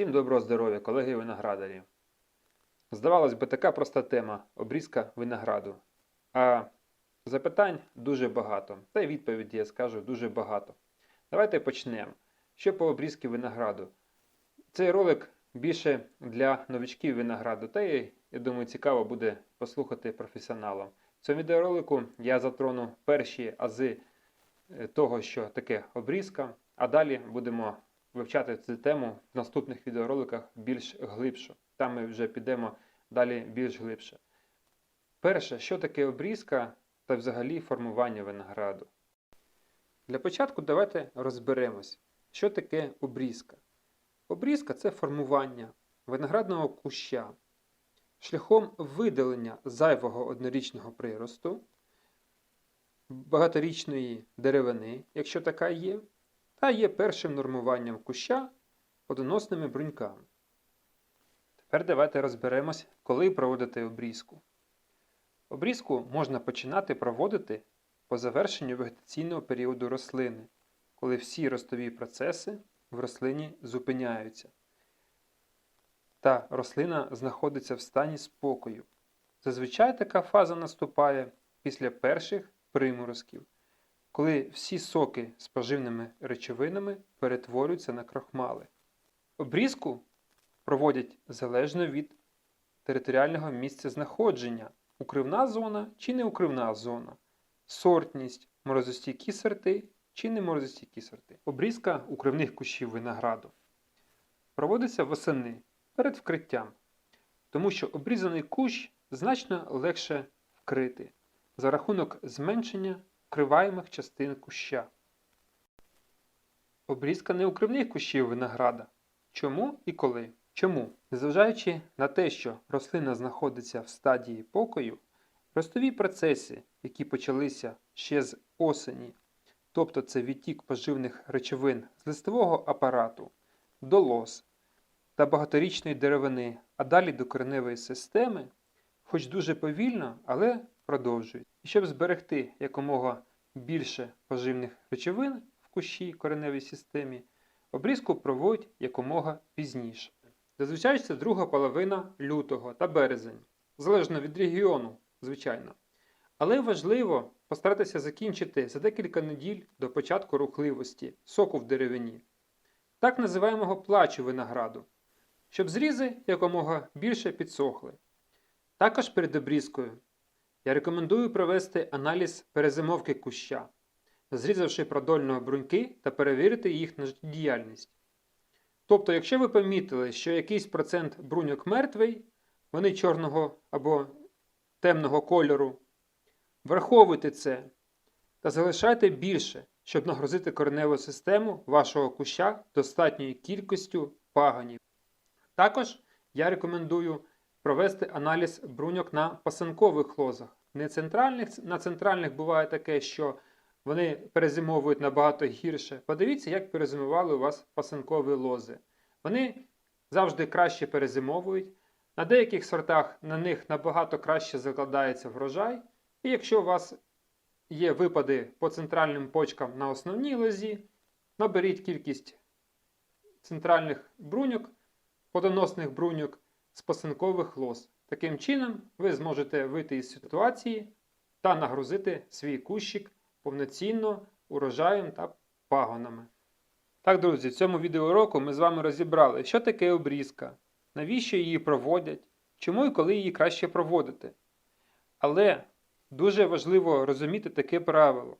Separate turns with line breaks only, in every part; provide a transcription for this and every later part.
Всім доброго здоров'я, колеги виноградарі. Здавалось би, така проста тема обрізка винограду. А запитань дуже багато. Та й відповіді я скажу дуже багато. Давайте почнемо. Що по обрізці винограду? Цей ролик більше для новичків винограду, та й, я думаю, цікаво буде послухати професіоналам. В цьому відеоролику я затрону перші ази е, того, що таке обрізка, а далі будемо вивчати цю тему в наступних відеороликах більш глибше. Там ми вже підемо далі більш глибше. Перше, що таке обрізка та взагалі формування винограду. Для початку давайте розберемось, що таке обрізка. Обрізка це формування виноградного куща шляхом видалення зайвого однорічного приросту, багаторічної деревини, якщо така є, та є першим нормуванням куща плодоносними бруньками. Тепер давайте розберемось, коли проводити обрізку. Обрізку можна починати проводити по завершенню вегетаційного періоду рослини, коли всі ростові процеси в рослині зупиняються. Та рослина знаходиться в стані спокою. Зазвичай така фаза наступає після перших приморозків коли всі соки з поживними речовинами перетворюються на крохмали. Обрізку проводять залежно від територіального місця знаходження, укривна зона чи неукривна зона, сортність, морозостійкі сорти чи неморозостійкі сорти. Обрізка укривних кущів винограду проводиться восени перед вкриттям, тому що обрізаний кущ значно легше вкрити за рахунок зменшення вкриваємих частин куща. Обрізка неукривних кущів винограда. Чому і коли? Чому? Незважаючи на те, що рослина знаходиться в стадії покою, ростові процеси, які почалися ще з осені, тобто це відтік поживних речовин з листового апарату до лоз та багаторічної деревини, а далі до кореневої системи, хоч дуже повільно, але продовжують. І щоб зберегти якомога більше поживних речовин в кущі кореневій системі, обрізку проводять якомога пізніше. Зазвичай це друга половина лютого та березень, залежно від регіону, звичайно. Але важливо постаратися закінчити за декілька неділь до початку рухливості соку в деревині, так називаємого плачу винограду, щоб зрізи якомога більше підсохли. Також перед обрізкою я рекомендую провести аналіз перезимовки куща, зрізавши продольно бруньки та перевірити їх на життєдіяльність. Тобто, якщо ви помітили, що якийсь процент бруньок мертвий, вони чорного або темного кольору, враховуйте це та залишайте більше, щоб нагрузити кореневу систему вашого куща достатньою кількістю паганів. Також я рекомендую провести аналіз бруньок на пасанкових лозах. Не центральних, На центральних буває таке, що вони перезимовують набагато гірше. Подивіться, як перезимували у вас пасанкові лози. Вони завжди краще перезимовують. На деяких сортах на них набагато краще закладається врожай. І якщо у вас є випади по центральним почкам на основній лозі, наберіть кількість центральних бруньок, плодоносних бруньок з лоз. Таким чином, ви зможете вийти із ситуації та нагрузити свій кущик повноцінно урожаєм та пагонами. Так, друзі, в цьому відеоуроку ми з вами розібрали, що таке обрізка, навіщо її проводять, чому і коли її краще проводити. Але дуже важливо розуміти таке правило,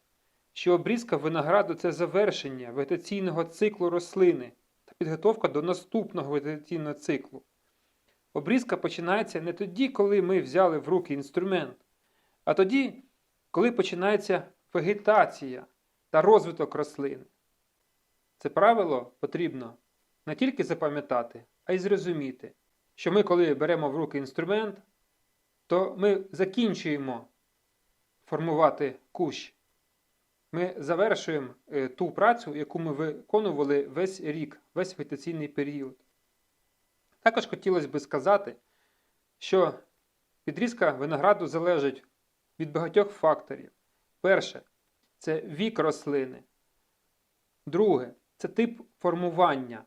що обрізка винограду це завершення вегетаційного циклу рослини та підготовка до наступного вегетаційного циклу. Обрізка починається не тоді, коли ми взяли в руки інструмент, а тоді, коли починається вегетація та розвиток рослин. Це правило потрібно не тільки запам'ятати, а й зрозуміти, що ми, коли беремо в руки інструмент, то ми закінчуємо формувати кущ. Ми завершуємо е, ту працю, яку ми виконували весь рік, весь вегетаційний період. Також хотілося б сказати, що підрізка винограду залежить від багатьох факторів. Перше це вік рослини. Друге це тип формування.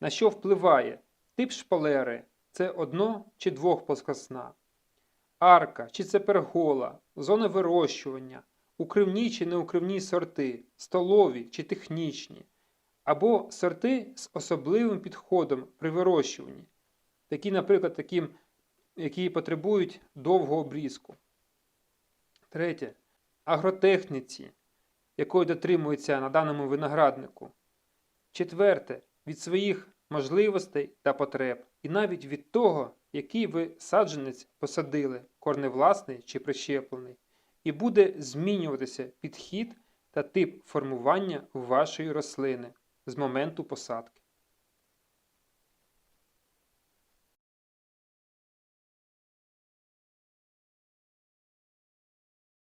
На що впливає тип шпалери це одно чи двохплоскосна, арка чи це пергола, зона вирощування, укривні чи неукривні сорти, столові чи технічні, або сорти з особливим підходом при вирощуванні, такі, наприклад, таким, які потребують довгого обрізку. Третє. Агротехніці, якої дотримується на даному винограднику. Четверте. Від своїх можливостей та потреб, і навіть від того, який ви саджанець посадили, корневласний чи прищеплений, і буде змінюватися підхід та тип формування вашої рослини з моменту посадки.